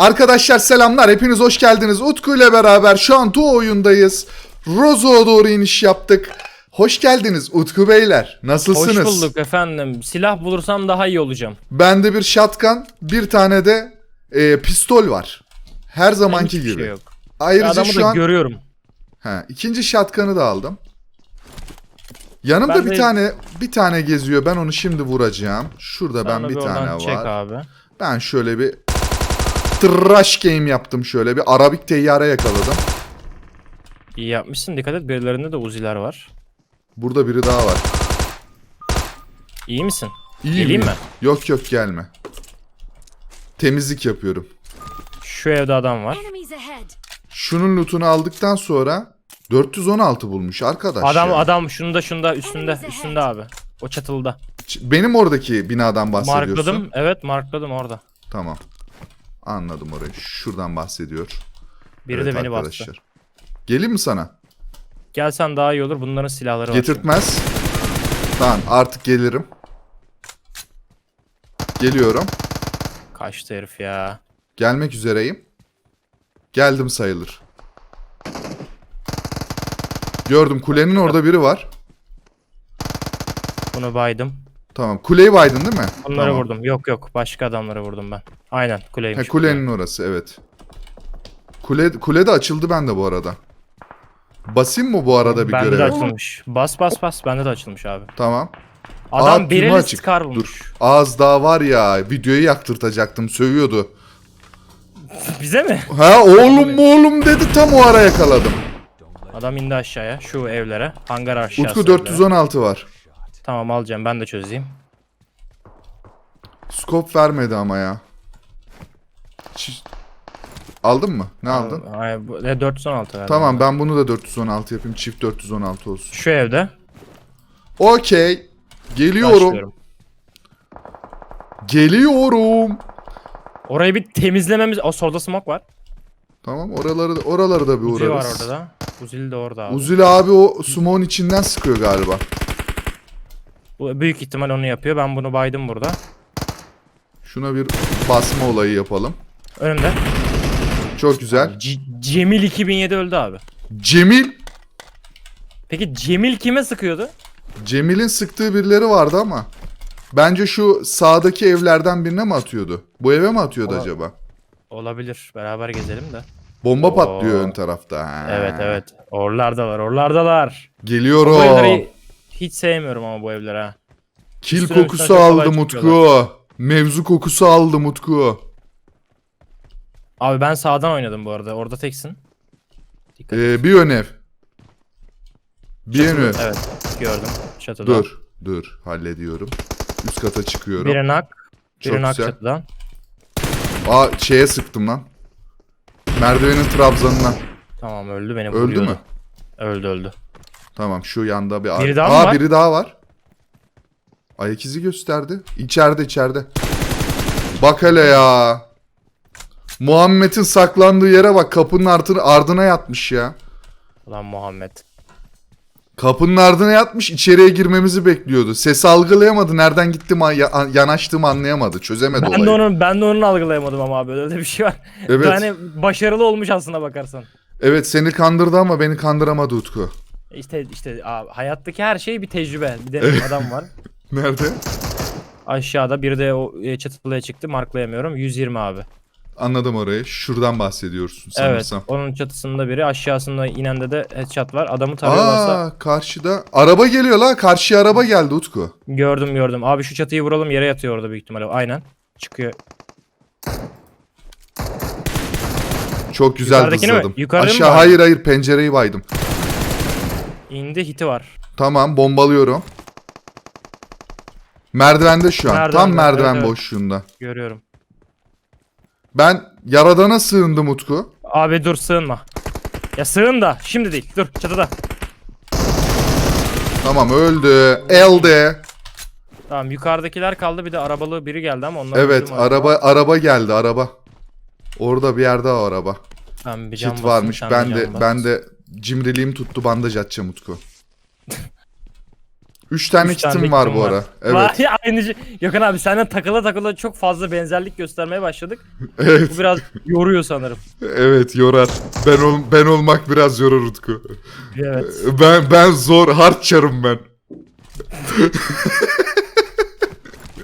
Arkadaşlar selamlar. Hepiniz hoş geldiniz. Utku ile beraber şu an Tuğ oyundayız. Rozo'ya doğru iniş yaptık. Hoş geldiniz Utku beyler. Nasılsınız? Hoş bulduk efendim. Silah bulursam daha iyi olacağım. Bende bir shotgun, bir tane de e, pistol var. Her zamanki Hiçbir gibi. Şey yok. Ayrıca Adamı şu da an görüyorum. ha, ikinci shotgun'ı da aldım. Yanımda Ben bir de- tane bir tane geziyor. Ben onu şimdi vuracağım. Şurada ben Sana bir oradan tane Çek var. abi. Ben şöyle bir trash game yaptım şöyle. Bir Arabik teyyare yakaladım. İyi yapmışsın. Dikkat et birilerinde de uziler var. Burada biri daha var. İyi misin? İyi Geleyim mi? Yok yok gelme. Temizlik yapıyorum. Şu evde adam var. Şunun lootunu aldıktan sonra 416 bulmuş arkadaş. Adam ya. adam şunda şunda üstünde üstünde abi. O çatılıda. Benim oradaki binadan bahsediyorsun. Markladım. Evet markladım orada. Tamam. Anladım orayı. Şuradan bahsediyor. Biri Evet de beni bastı. arkadaşlar. Geleyim mi sana? Gelsen daha iyi olur. Bunların silahları var. Getirtmez. Tamam artık gelirim. Geliyorum. Kaçtı herif ya. Gelmek üzereyim. Geldim sayılır. Gördüm kulenin orada biri var. Bunu baydım. Tamam kuleyi baydın değil mi? Onları Tamam. vurdum. Yok yok. Başka adamları vurdum ben. Aynen kuleymiş. He, kulenin orası evet. Kule, kule de açıldı bende bu arada. Basayım mı bu arada bir Bende de görev? açılmış. Bas bas bas. Bende de açılmış abi. Tamam. Adam Aa, bir tümü eli açık. Scar Dur. Az daha var ya videoyu yaktırtacaktım sövüyordu. Bize mi? Ha oğlum mu oğlum dedi tam o ara yakaladım. Adam indi aşağıya. Şu evlere. Hangar aşağısı. Utku evlere. 416 var. Tamam alacağım. Ben de çözeyim. Scope vermedi ama ya. Aldın mı? Ne aldın? Ay, bu, e, 416 verdim. Tamam ben bunu da 416 yapayım. Çift 416 olsun. Şu evde. Okey. Geliyorum. Başlıyorum. Geliyorum. Orayı bir temizlememiz... O solda smoke var. Tamam oraları da, oraları da bir Uzi var uğrarız. orada da. Uzili de orada abi. Uzil abi o smoke'un içinden sıkıyor galiba. Bu büyük ihtimal onu yapıyor. Ben bunu baydım burada. Şuna bir basma olayı yapalım. Önümde. Çok güzel. C- Cemil 2007 öldü abi. Cemil. Peki Cemil kime sıkıyordu? Cemil'in sıktığı birileri vardı ama. Bence şu sağdaki evlerden birine mi atıyordu? Bu eve mi atıyordu Ola- acaba? Olabilir. Beraber gezelim de. Bomba Oo. patlıyor ön tarafta. Ha. Evet evet. Orlardalar orlardalar. Geliyorum. Bu evleri hiç sevmiyorum ama bu evleri ha. Kil üstüne kokusu çok kolay aldım Utku. Mevzu kokusu aldım Utku. Abi ben sağdan oynadım bu arada. Orada teksin. Dikkat. Ee, bir ön ev. Bir. Evet gördüm. Çatıda. Dur. Dur. Hallediyorum. Üst kata çıkıyorum. Biri nak. Çok Biri nak güzel. çatıdan. Aa şeye sıktım lan. Merdivenin trabzanına. Tamam öldü beni Öldü vuruyordu. mü? Öldü öldü. Tamam şu yanda bir Biri daha mı Aa var? biri daha var. Ayak izi gösterdi. İçeride içeride. Bak hele ya. Muhammed'in saklandığı yere bak kapının ardına, ardına yatmış ya. Ulan Muhammed. Kapının ardına yatmış içeriye girmemizi bekliyordu. Sesi algılayamadı. Nereden gittim ya- yanaştığımı anlayamadı. Çözemedi Ben olayı. de onu ben de onu algılayamadım ama abi öyle bir şey var. Evet. Yani başarılı olmuş aslına bakarsan. Evet seni kandırdı ama beni kandıramadı Utku. İşte işte abi, hayattaki her şey bir tecrübe. Bir de adam var. Nerede? Aşağıda biri de o e, çatılıya çıktı. Marklayamıyorum. 120 abi. Anladım orayı. Şuradan bahsediyorsun Evet. sanırsam. Onun çatısında biri. Aşağısında inende de headshot var. Adamı tarıyorlarsa Aa karşıda. Araba geliyor la. Karşıya araba geldi Utku. gördüm gördüm. Abi şu çatıyı vuralım yere yatıyor orada büyük ihtimalle. Aynen. Çıkıyor. Çok güzel Yukarıdakini mi? hızladım. Yukarıda mı Aşağı hayır hayır pencereyi baydım. İndi hiti var. Tamam bombalıyorum. Merdivende şu an. Merdivende, Tam merdiven evet, evet. boşluğunda. Görüyorum. Ben yaradana sığındım Utku. Abi dur sığınma. Ya sığın da şimdi değil. Dur çatıda. Tamam öldü. Elde. Tamam yukarıdakiler kaldı bir de arabalı biri geldi ama onlar Evet araba araba geldi araba. Orada bir yerde o araba. Ben bir Kit basayım, varmış. sen Ben bir de cam bas. ben de cimriliğim tuttu bandaj atacağım Utku. Üç tane Üç tane kitim var kitim bu var. ara. Evet. Vay, aynı şey. Gökhan abi senden takıla takıla çok fazla benzerlik göstermeye başladık. Evet. Bu biraz yoruyor sanırım. Evet yorar. Ben ol, ben olmak biraz yorar Utku. Evet. Ben ben zor hard çarım ben.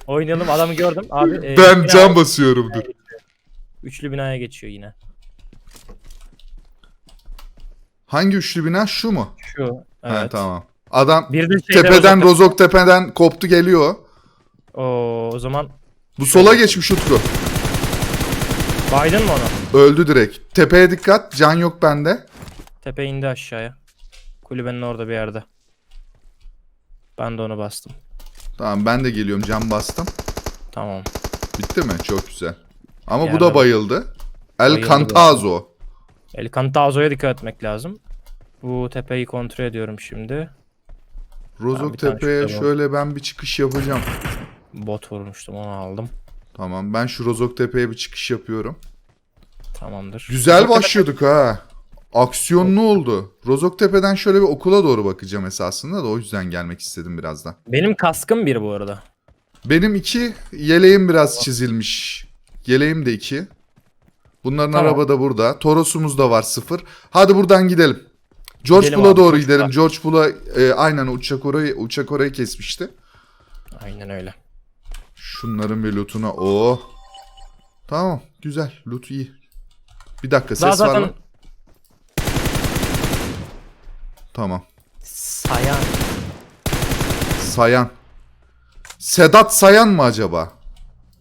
Oynayalım adamı gördüm abi. e, ben bina- can basıyorumdur. Üçlü binaya geçiyor yine. Hangi üçlü bina şu mu? Şu. Evet. tamam. Adam Bir de şeyler tepeden. Rozok tepeden koptu geliyor. Oo, o zaman Bu sola geçmiş Utku. baydın mı onu? Öldü direkt. Tepeye dikkat. Can yok bende. Tepe indi aşağıya. Kulübenin orada bir yerde. Ben de onu bastım. Tamam ben de geliyorum. Can bastım. Tamam. Bitti mi? Çok güzel. Ama bu da bayıldı. El Bayıldı Cantazo. El Cantazo'ya dikkat etmek lazım. Bu tepeyi kontrol ediyorum şimdi. Rozok tane Tepe'ye şurada şöyle ben bir çıkış yapacağım. Bot vurmuştum onu aldım. Tamam ben şu Rozok Tepe'ye bir çıkış yapıyorum. Tamamdır. Güzel Rozok başlıyorduk ha. Aksiyonlu oldu. Rozok Tepe'den şöyle bir okula doğru bakacağım esasında da o yüzden gelmek istedim biraz da. Benim kaskım bir bu arada. Benim iki yeleğim biraz çizilmiş. Yeleğim de iki. Bunların Tamam. araba da burada. Toros'umuz da var sıfır. Hadi buradan gidelim. George Bull'a doğru gidelim. George Bull'a e, aynen uçak orayı uçak orayı kesmişti. Aynen öyle. Şunların bir lootuna. Oo. Tamam, güzel. Loot iyi. Bir dakika ses Daha var zaten mı? Tamam. sayan. Sayan. Sedat Sayan mı acaba?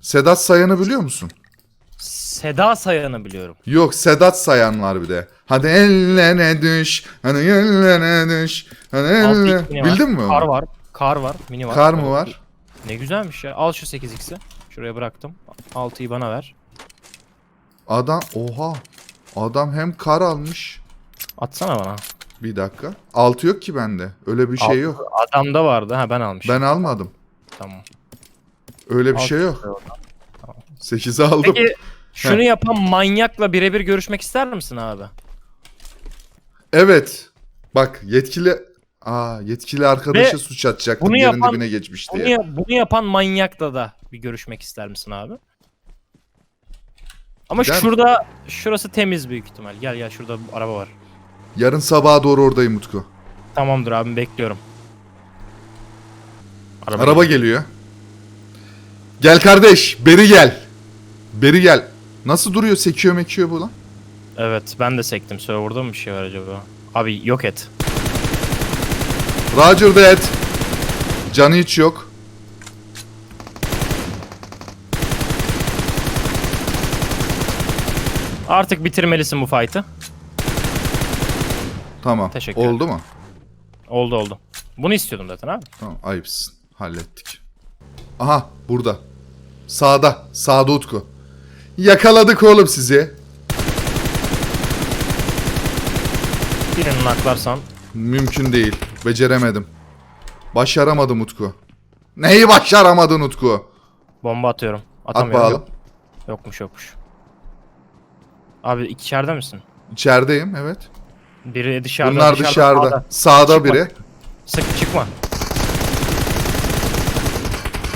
Sedat Sayan'ı biliyor musun? Seda sayanı biliyorum. Yok Sedat Sayan var bir de. Hadi ellere düş. Hadi ellere düş. Hadi Altı elle... ilk mini var. Bildin mi onu? Kar var. Kar var. Mini var. Kar mı var? Ne güzelmiş ya. Al şu 8x'i. Şuraya bıraktım. 6'yı bana ver. Adam oha. Adam hem kar almış. Atsana bana. Bir dakika. Altı yok ki bende. Öyle bir şey Altı- yok. Adamda vardı. Ha ben almışım. Ben almadım. Tamam. Öyle bir Al şey yok. şuraya. 8'i aldım. Peki şunu yapan manyakla birebir görüşmek ister misin abi? Evet. Bak yetkili Aa yetkili arkadaşa Ve suç atacaktım bunu yerin yapan- dibine geçmiş Bunu, diye. ya- bunu yapan manyakla da bir görüşmek ister misin abi? Ama Gider şurada şurası temiz büyük ihtimal. Gel gel şurada bir araba var. Yarın sabaha doğru oradayım Utku. Tamamdır abim bekliyorum. Araba, Araba geliyor. Gel kardeş, beri gel. Beri gel. Nasıl duruyor, sekiyor mekiyor bu lan? Evet ben de sektim. Server'da mı bir şey var acaba? Abi yok et. Roger that. Canı hiç yok. Artık bitirmelisin bu fight'ı. Tamam. Teşekkür Oldu mu? Oldu oldu. Bunu istiyordum zaten abi. Tamam, ayıpsın. Hallettik. Aha, burada. Sağda, sağda Utku. Yakaladık oğlum sizi. Birini naklarsan Mümkün değil. Beceremedim. Başaramadım Utku. Neyi başaramadın Utku? bomba atıyorum. At Atamıyorum. Yok- Yokmuş yokmuş. Abi içeride misin? İçerideyim, evet. Biri dışarıda. Bunlar dışarıda. sağda. Sağda Çıkma. biri. Sık çıkma.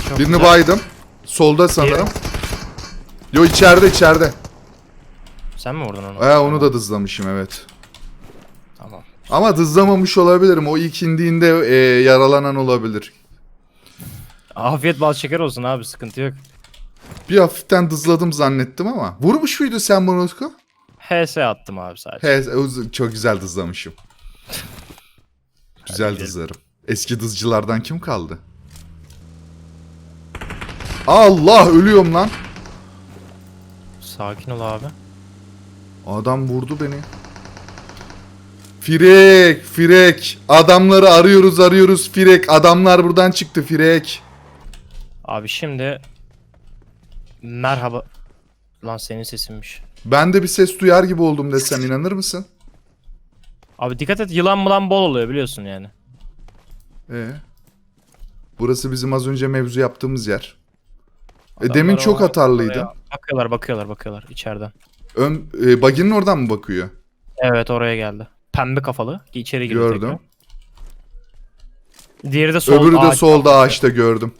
Çok Birini güzel. baydım. Solda sanırım. Yo içeride içeride. Sen mi vurdun onu? Ee, onu da dızlamışım evet. Tamam. Ama dızlamamış olabilirim. O ilk indiğinde e, yaralanan olabilir. Afiyet bal şeker olsun abi sıkıntı yok. Bir hafiften dızladım zannettim ama. Vurmuş muydu sen bunu Utku? HS attım abi sadece. He, çok güzel dızlamışım. güzel dızlarım. Eski dızcılardan kim kaldı? Allah ölüyorum lan. Sakin ol abi. Adam vurdu beni. Firek, Firek. Adamları arıyoruz, arıyoruz Firek. Adamlar buradan çıktı Firek. Abi şimdi merhaba. Lan senin sesinmiş. Ben de bir ses duyar gibi oldum desem inanır mısın? Abi dikkat et yılan mılan bol oluyor biliyorsun yani. Ee, burası bizim az önce mevzu yaptığımız yer. E, Adamlar demin çok o- hatarlıydın. oraya Bakıyorlar bakıyorlar bakıyorlar içeriden. Ön, e, baginin oradan mı bakıyor? Evet oraya geldi. Pembe kafalı. İçeri girdi Gördüm. tekrar. Diğeri de solda. Öbürü de ağaç solda ağaçta gördüm.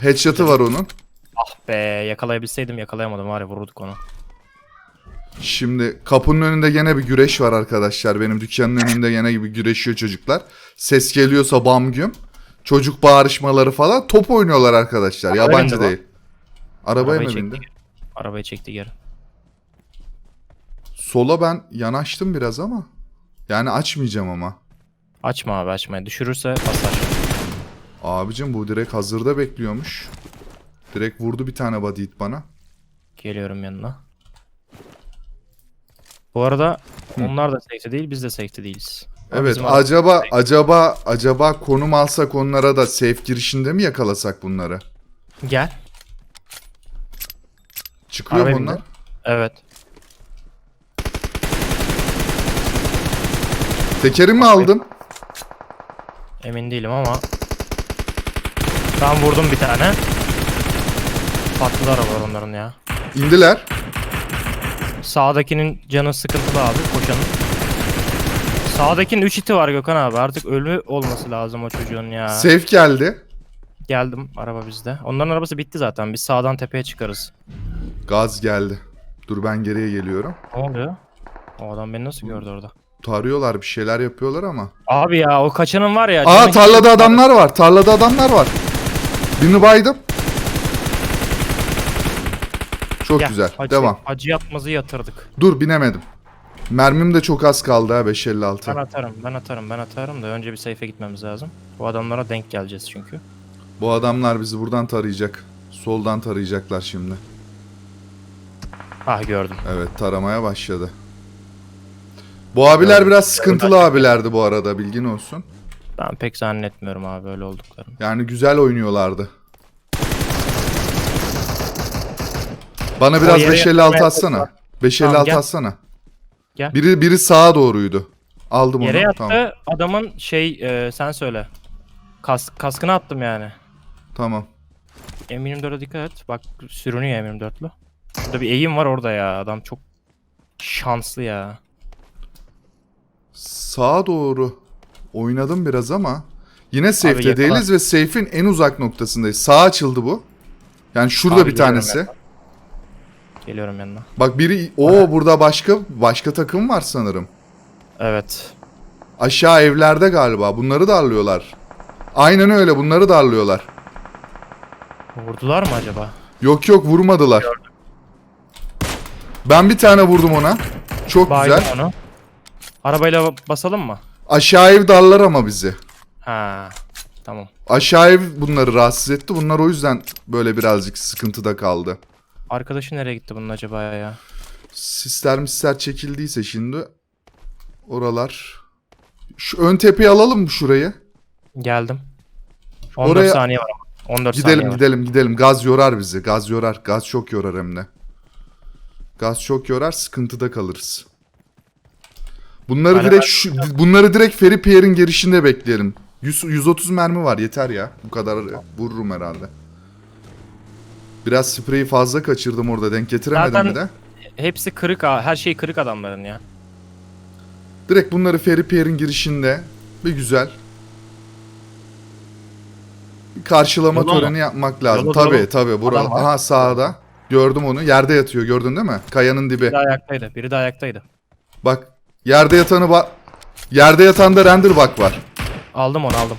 Headshot'ı var onun. Ah be yakalayabilseydim yakalayamadım var ya vururduk onu. Şimdi kapının önünde gene bir güreş var arkadaşlar. Benim dükkanın önünde gene gibi güreşiyor çocuklar. Ses geliyorsa bam güm. Çocuk bağırışmaları falan. Top oynuyorlar arkadaşlar. Arabaya Yabancı değil. Arabaya mı bindi? geri. Arabayı çekti geri. Sola ben yanaştım biraz ama. Yani açmayacağım ama. Açma abi açma. Düşürürse basar. Abicim bu direkt hazırda bekliyormuş. Direkt vurdu bir tane body hit bana. Geliyorum yanına. Bu arada onlar da safety değil biz de safety değiliz. Evet bizim acaba acaba acaba konum alsak onlara da safe girişinde mi yakalasak bunları? Gel. Çıkıyor mu onlar? Evet. Tekeri mi aldın? Emin değilim ama. Tam vurdum bir tane. Patladı arabalar onların ya. İndiler. Sağdakinin canı sıkıntılı abi koşanın. Sağdakinin 3 iti var Gökhan abi. Artık ölü olması lazım o çocuğun ya. Safe geldi. Geldim araba bizde. Onların arabası bitti zaten. Biz sağdan tepeye çıkarız. Gaz geldi. Dur ben geriye geliyorum. Ne oluyor? O adam beni nasıl gördü orada? Tarıyorlar bir şeyler yapıyorlar ama. Abi ya o kaçanın var ya. Aa canı tarlada adamlar var. Tarlada adamlar var. Birini baydım. Çok Gel, güzel. acı- Devam. Acı yapmazı yatırdık. Dur binemedim. Mermim de çok az kaldı ha 556. Ben atarım, ben atarım, ben atarım da önce bir safe'e gitmemiz lazım. Bu adamlara denk geleceğiz çünkü. Bu adamlar bizi buradan tarayacak. Soldan tarayacaklar şimdi. Ah gördüm. Evet taramaya başladı. Bu abiler Gördüm. biraz sıkıntılı abilerdi bu arada bilgin olsun. Ben pek zannetmiyorum abi öyle olduklarını. Yani güzel oynuyorlardı. Bana biraz yere 556 yatırmaya atsana. çalışma. 556 Tamam, atsana. Gel. Biri biri sağa doğruydu. Aldım Yere onu. yattı Tamam. adamın şey e, sen söyle. Kas, kaskını attım yani. Tamam. M24'e dikkat et. Bak sürünüyor M24'lü. Şurada bir eğim var orada ya. Adam çok şanslı ya. Sağa doğru oynadım biraz ama yine safe'de yakala. değiliz ve safe'in en uzak noktasındayız. Sağ açıldı bu. Yani şurada Abi bir tanesi. yanına. Geliyorum yanına. Bak biri o burada başka başka takım var sanırım. Evet. Aşağı evlerde galiba. Bunları darlıyorlar. Aynen öyle bunları darlıyorlar. Vurdular mı acaba? Yok yok vurmadılar. Ben bir tane vurdum ona. Çok Baydım güzel. onu. Arabayla basalım mı? Aşağı ev darlar ama bizi. Ha. Tamam. Aşağı ev bunları rahatsız etti. Bunlar o yüzden böyle birazcık sıkıntıda kaldı. Arkadaşı nereye gitti bunun acaba ya? Sisler misler çekildiyse şimdi oralar. Şu ön tepeyi alalım mı şurayı? Geldim. 14 Oraya- saniye var ama. 14 Gidelim saniye var. gidelim gidelim. Gaz yorar bizi. Gaz yorar. Gaz çok yorar hem de. Gaz çok yorar sıkıntıda kalırız. Bunları Hala- direkt şu, bunları direkt Feri Pierre'in girişinde bekleyelim. 100, 130 mermi var yeter ya. Bu kadar vururum herhalde. Biraz spreyi fazla kaçırdım orada denk getiremedim Zaten- bir de. Hepsi kırık ha. Her şey kırık adamların ya. Direkt bunları Feri Pierre'in girişinde bir güzel bir karşılama Yola mı? töreni yapmak lazım. Yola Tabii doğru. tabii. Burada. Adam var. Aha sağda. Gördüm onu. Yerde yatıyor. Gördün değil mi? Kayanın dibi. Biri de ayaktaydı. Biri de ayaktaydı. Bak. Yerde yatanı bak. Yerde yatanda render bak var. Aldım onu aldım.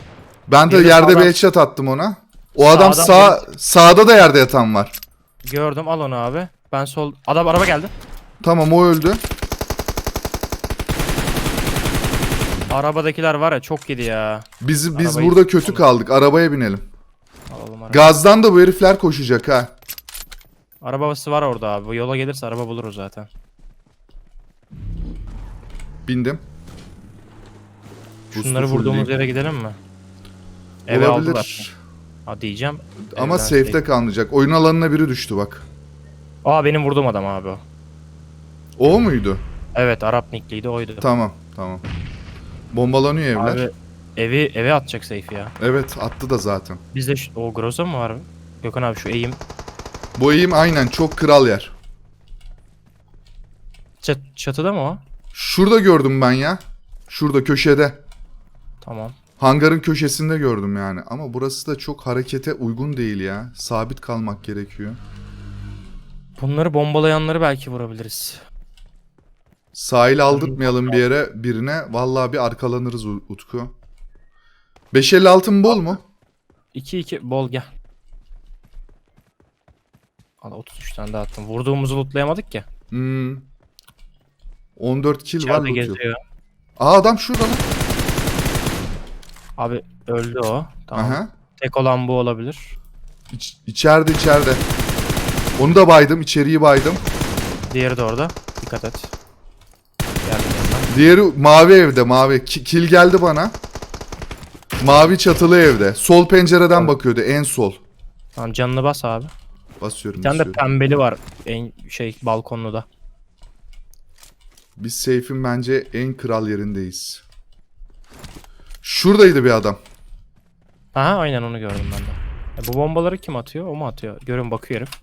Ben de Biri de yerde sağdan- bir headshot attım ona. O adam Sağdan sağ sağda da yerde yatan var. Gördüm al onu abi. Ben sol... Adam araba geldi. Tamam o öldü. Arabadakiler var ya çok yedi ya. Biz biz Arabayı- burada kötü kaldık. Arabaya binelim. Alalım araba. Gazdan da bu herifler koşacak ha. Arabası var orada abi. Bu yola gelirse araba buluruz zaten. Bindim. Şunları Boost'u vurduğumuz yere gidelim mi? Eve aldılar. Olabilir. Ha diyeceğim. Ama Evden safe'de şey- kalmayacak. Oyun alanına biri düştü bak. Aa benim vurduğum adam abi o. O muydu? Evet Arap nickliydi oydu. Tamam, tamam. Bombalanıyor evler. Abi evi eve atacak safe ya. Evet, attı da zaten. Bizde şu, o Groza mı var? Gökhan abi şu eğim. Bu eğim aynen çok kral yer. Çat- çatıda mı o? Şurada gördüm ben ya. Şurada köşede. Tamam. Hangarın köşesinde gördüm yani. Ama burası da çok harekete uygun değil ya. Sabit kalmak gerekiyor. Bunları bombalayanları belki vurabiliriz. Sahil aldırtmayalım bir yere birine. Vallahi bir arkalanırız Utku. 556 bol mu? 2-2 bol gel. Al 33 tane daha attım. Vurduğumuzu lootlayamadık ya. Hmm. 14 kill var İçeride loot yok. geziyor. Aa adam şurada lan. Abi öldü o. Tamam. Aha. Tek olan bu olabilir. İç, içeride içeride. Onu da baydım. içeriği baydım. Diğeri de orada. Dikkat et. Yanına. Diğeri mavi evde mavi. Ki- Kill geldi bana. Mavi çatılı evde. Sol pencereden bakıyordu en sol. Tamam canını bas abi. Basıyorum Bir tane de basıyorum. pembeli var. En şey balkonlu da. Biz safe'in bence en kral yerindeyiz. Şuradaydı bir adam. Aha aynen onu gördüm ben de. E, bu bombaları kim atıyor? O mu atıyor? Görün bakıyor herif.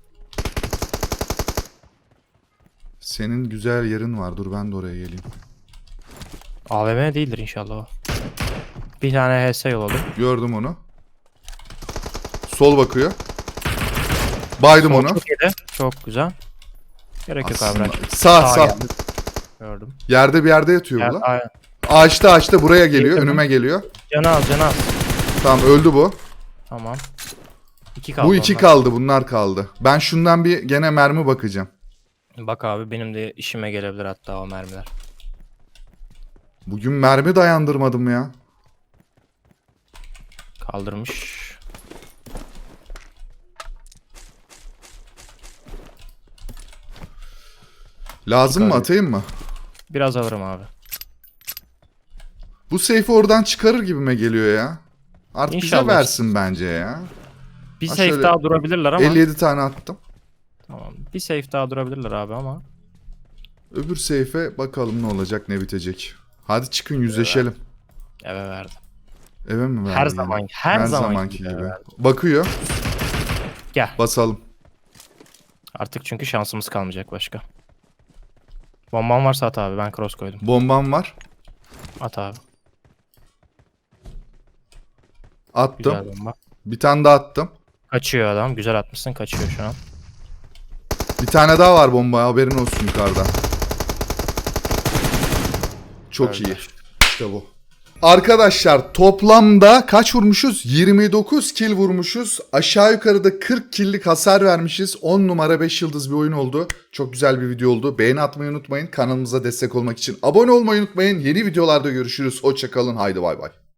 Senin güzel yerin var. Dur ben de oraya geleyim. AVM değildir inşallah o. Bir tane HS yolladım. Gördüm onu. Sol bakıyor. Baydım Sol onu. Çok. Çok güzel. Gerek yok abi. Aslında- bırak. Sağ sağ. Gördüm. Yerde bir yerde yatıyor bu Gel, lan. aynen. Ağaçta ağaçta buraya geliyor. Yakın. Önüme geliyor. Canı al canı al. Tamam öldü bu. Tamam. İki kaldı bu iki onlar. kaldı. Bunlar kaldı. Ben şundan bir gene mermi bakacağım. Bak abi benim de işime gelebilir hatta o mermiler. Bugün mermi dayandırmadım ya. Kaldırmış. Lazım mı atayım mı? Biraz alırım abi. Bu seyfi oradan çıkarır gibime geliyor ya. Artık İnşallah. bize versin bence ya. Bir Ha, safe daha durabilirler ama. 57 tane attım. Tamam. Bir safe daha durabilirler abi ama. Öbür seyfe bakalım ne olacak ne bitecek. Hadi çıkın yüzleşelim. Eve verdim. Eve mi verdin Her yine? zaman her, Her zamanki, zamanki gibi. gibi. verdim. Bakıyor. Gel. Basalım. Artık çünkü şansımız kalmayacak başka. Bomban varsa at abi. Ben cross koydum. Bombam var. At abi. Attım. Güzel bomba. Bir tane daha attım. Kaçıyor adam. Güzel atmışsın. Kaçıyor şu an. Bir tane daha var bomba haberin olsun yukarıda. Çok Öldü. iyi. İşte bu. Arkadaşlar toplamda kaç vurmuşuz? 29 kill vurmuşuz. Aşağı yukarıda 40 killlik hasar vermişiz. 10 numara 5 yıldız bir oyun oldu. Çok güzel bir video oldu. Beğeni atmayı unutmayın. Kanalımıza destek olmak için abone olmayı unutmayın. Yeni videolarda görüşürüz. Hoşçakalın. Haydi bay bay.